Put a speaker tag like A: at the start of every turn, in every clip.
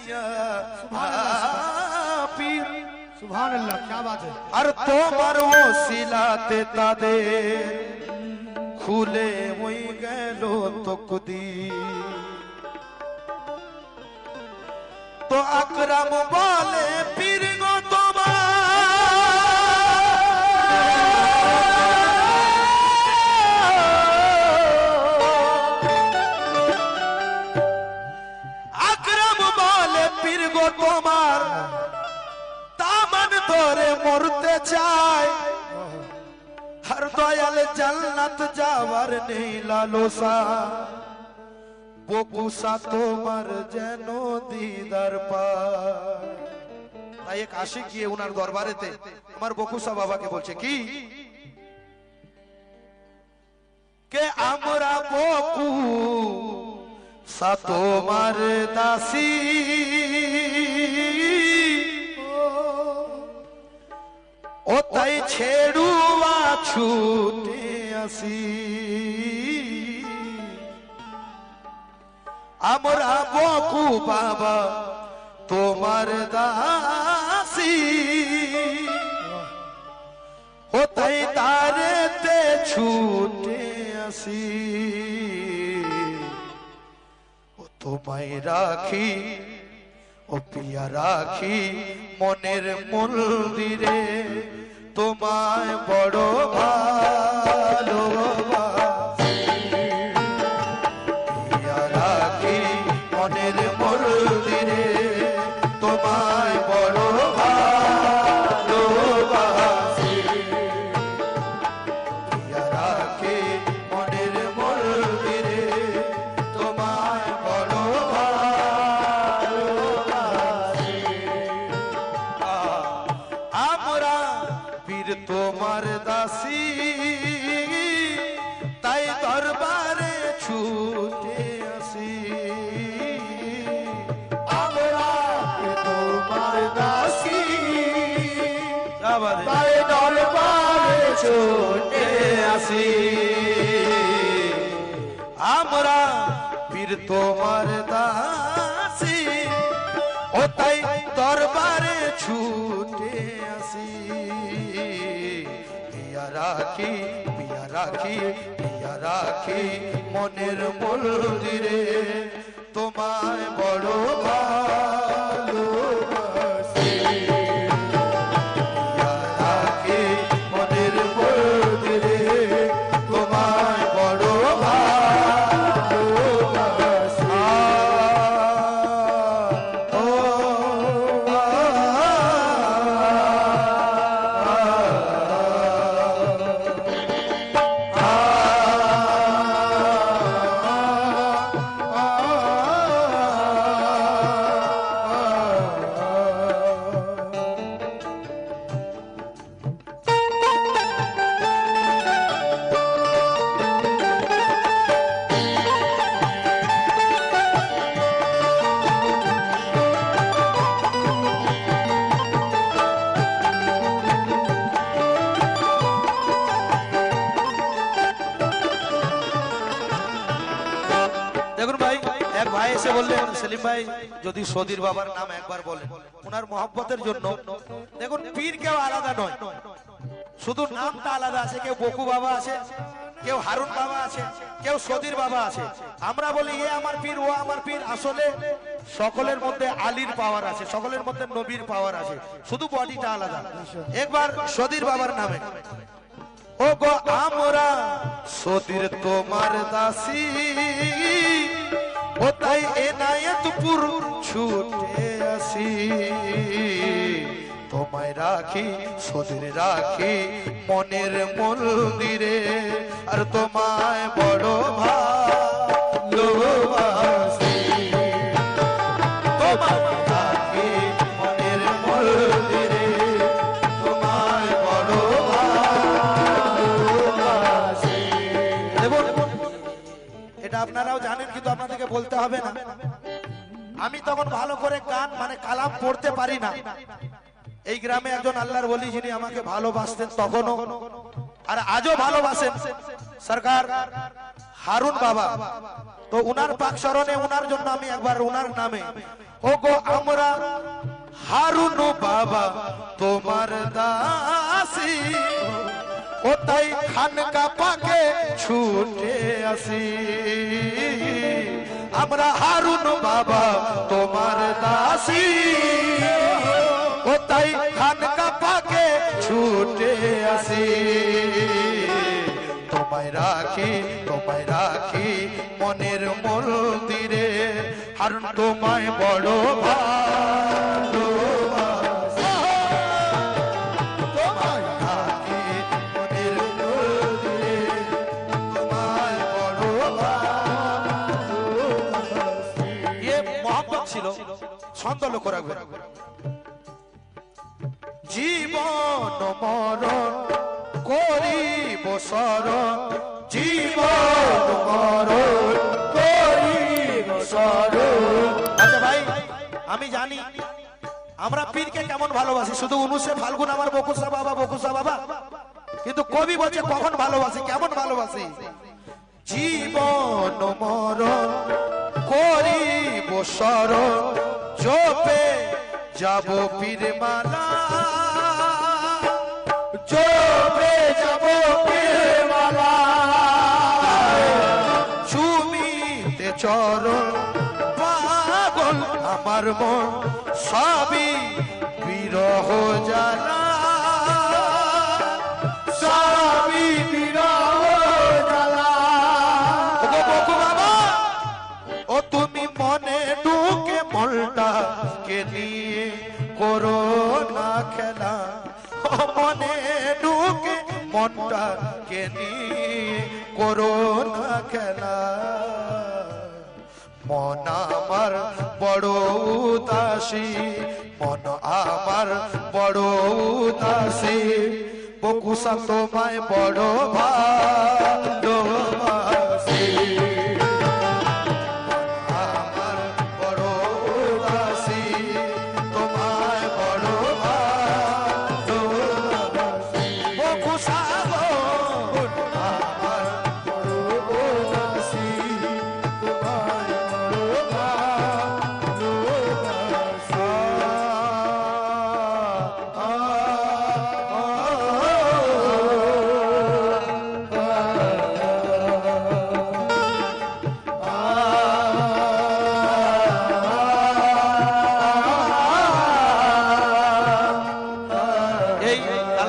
A: सैया पीर।
B: सुभान अल्लाह क्या बात है?
A: हर तो मरो सिला देता दे खुले हुई गलो तो कुदी। तो अक्रम वाले पीर জান্নাত যাওয়ার নেই লালসা বকুসা তোমার যেন দিদার পায় তাই এক আশিক গিয়ে ওনার দরবারেতে আমার বকুসা বাবাকে বলছে, কি? কে আমরা বকু সা তোমার দাসী? ও তাই ছেড়ুয়া ছুটে আসি আমরা বকু বাবা, তোমার দাসি। ও তাই তারেতে ছুটে আসি? ও তোমায় রাখি, ও পিয়া রাখি মনের মন্দিরে তোমায় বড় ভালোবাসি। তোমার দাসী, তাই দরবারে ছুটে আসি। তোমার দাসী, তাই দরবারে ছুটে আসি। আমরা পীর তোমার দাসী রাখি পিয়া রাখি পিয়া রাখি মনের মন্দিরে তোমায় বড় দেখুন ভাই, এক ভাই এসে বললেন, সেলিম ভাই, যদি সদির বাবার নাম একবার বলেন ওনার মহব্বতের জন্য, দেখুন, পীর কেউ আলাদা নয়। শুধু নামটা আলাদা আছে, কেউ বকু বাবা আছে, কেউ হারুন বাবা আছে, কেউ সদির বাবা আছে। আমরা বলি, এ আমার পীর, ও আমার পীর। আসলে সকলের মধ্যে আলীর পাওয়ার আছে, সকলের মধ্যে নবীর পাওয়ার আছে। শুধু বডিটা আলাদা। একবার সদির বাবার নামে। ও গো আমরা সদির তোমার দাসী। ও তাই এনায়তপুর ছুটে আসি। তোমায় রাখি সদির রাখি মনের মন্দিরে। আর তোমায় বড় ভালোবাসি আপনাদেরকে বলতে হবে না। আমি তখন ভালো করে গান মানে কালাম পড়তে পারি না। এই গ্রামে একজন আল্লাহর বলি যিনি আমাকে ভালোবাসতেন তখনও, আর আজও ভালোবাসেন। সরকার হারুন বাবা। তো উনার পাক স্মরণে উনার জন্য আমি একবার উনার নামে ও গো আমরা হারুন বাবা, তোমার দাসী। ও তাই খানকা পাকে ছুটে আসি। আমরা হারুন বাবা, তোমার দাসি। কোথায় তাই খানকা পাকে ছুটে আসি? তোমায় রাখি তোমায় রাখি মনের মন্দিরে হারুন তোমায় বড় ভালোবাসি। মহব্বত ছিল ছন্দ লক্ষ্য রাখবেন জীবন মরণ করিব শরণ, জীবন মরণ করিব শরণ। আচ্ছা ভাই, আমি জানি, আমরা পীরকে কেমন ভালোবাসি, শুধু উনুসে ফাল্গুন আমার বকুসা বাবা বকুসা বাবা? কিন্তু কবি বলছে, কখন ভালোবাসি, কেমন ভালোবাসি? জীবন মরণ শরণ জপে যাব পীরমালা। জপে যাব পীরমালা। মালা চুমিতে চরণ পাগল আমার মন, সবই বিরহ জানা মনটা কেনি করোনা খেলা। মন আমার বড় উদাসী, মন আমার বড় উদাসী। বকুসা তোমায় বড় ভালোবাসি।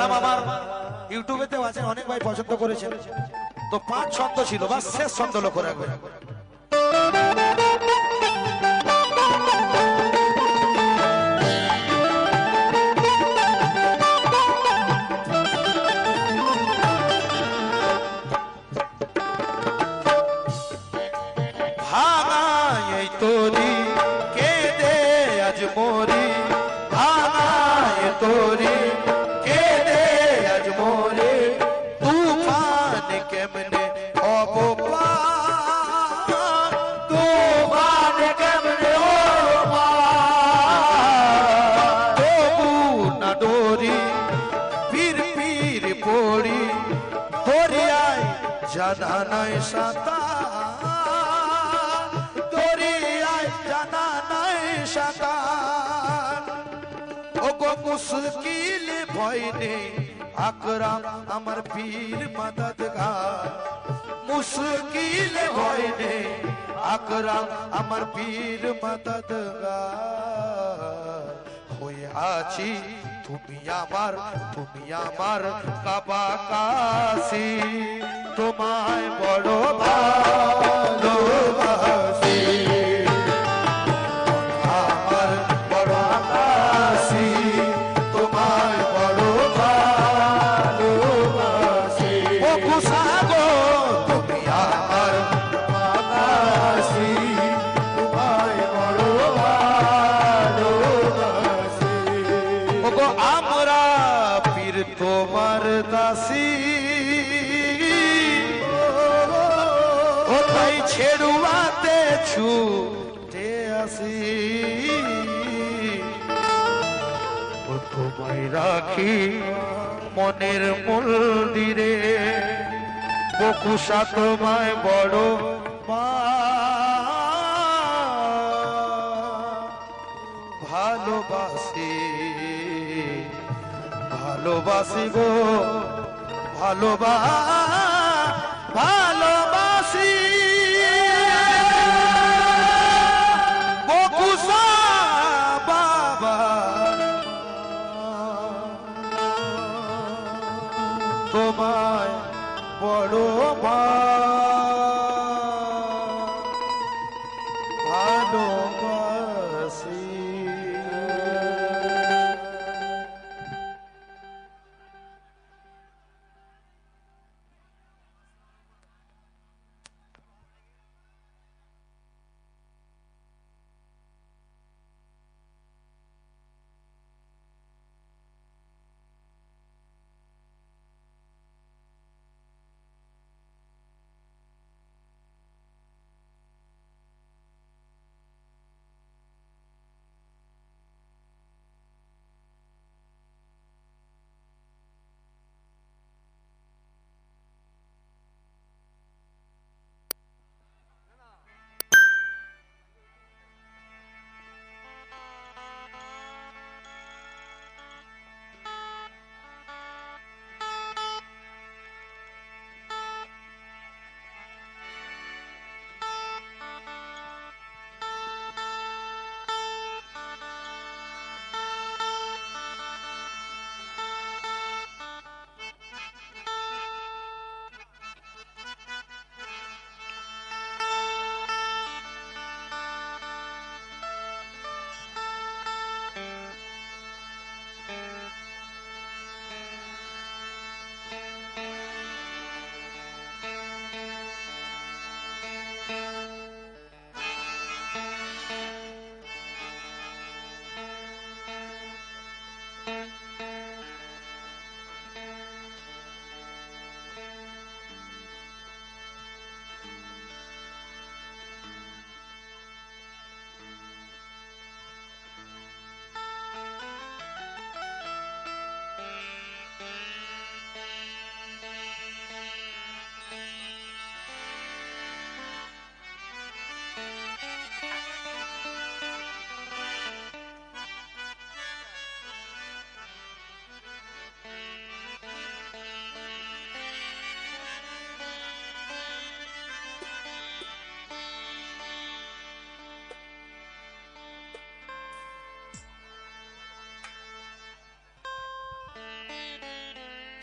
A: কালাম আমার আছে, অনেক ভাই পছন্দ করেছেন। তো পাঁচ ছন্দ ছিল বা শেষ ছন্দ ভাঙা এই তোরি দরিয়ায় জানা নয় সাঁতার দরিয়ায় জানা নয় সাঁতার ও গো মুশকিল ভয় নেই আকরাম আমার পীর মদদগার মুশকিল ভয় নেই আকরাম আমার পীর মদদগার হয়ে আছি তুমি আমার তুমি আমার কাবা কাশি তোমায় বড় ভালোবাসি। আমার বড় আকাশি, তোমায় বড় ভালোবাসি। ও কুসাগো তুমি আমার আকাশি, তোমায় বড় ভালোবাসি। ও গো আমরা পীর তোমার দাসী। রাখি মনের মন্দিরে। বকুসা তোমায় বড় ভালোবাসি ভালোবাসি গো ভালোবাস তোমায় বড়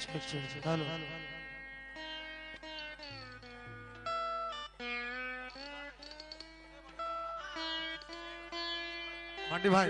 A: হ্যালো মান্টি ভাই